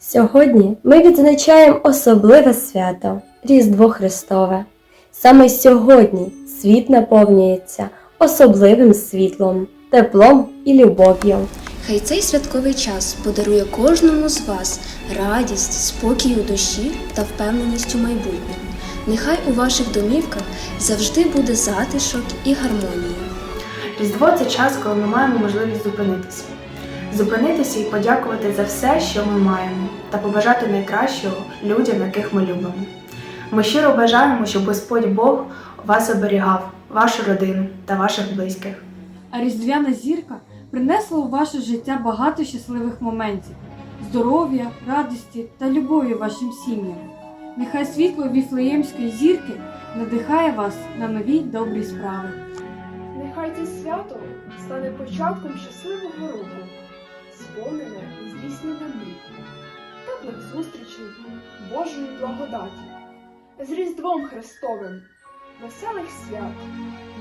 Сьогодні ми відзначаємо особливе свято Різдво Христове. Саме сьогодні світ наповнюється особливим світлом, теплом і любов'ю. Хай цей святковий час подарує кожному з вас радість, спокій у душі та впевненість у майбутньому. Нехай у ваших домівках завжди буде затишок і гармонія. Різдво це час, коли ми маємо можливість зупинитися. Зупинитися і подякувати за все, що ми маємо, та побажати найкращого людям, яких ми любимо. Ми щиро бажаємо, щоб Господь Бог вас оберігав, вашу родину та ваших близьких. А різдвяна зірка принесла у ваше життя багато щасливих моментів, здоров'я, радості та любові вашим сім'ям. Нехай світло віфлеємської зірки надихає вас на нові добрі справи. Нехай це свято стане початком щасливого року, сповнене здійснення мрій, теплих зустрічей, Божої благодаті, з Різдвом Христовим, веселих свят,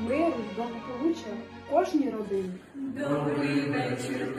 миру, благополуччя кожній родині. Добрий вечір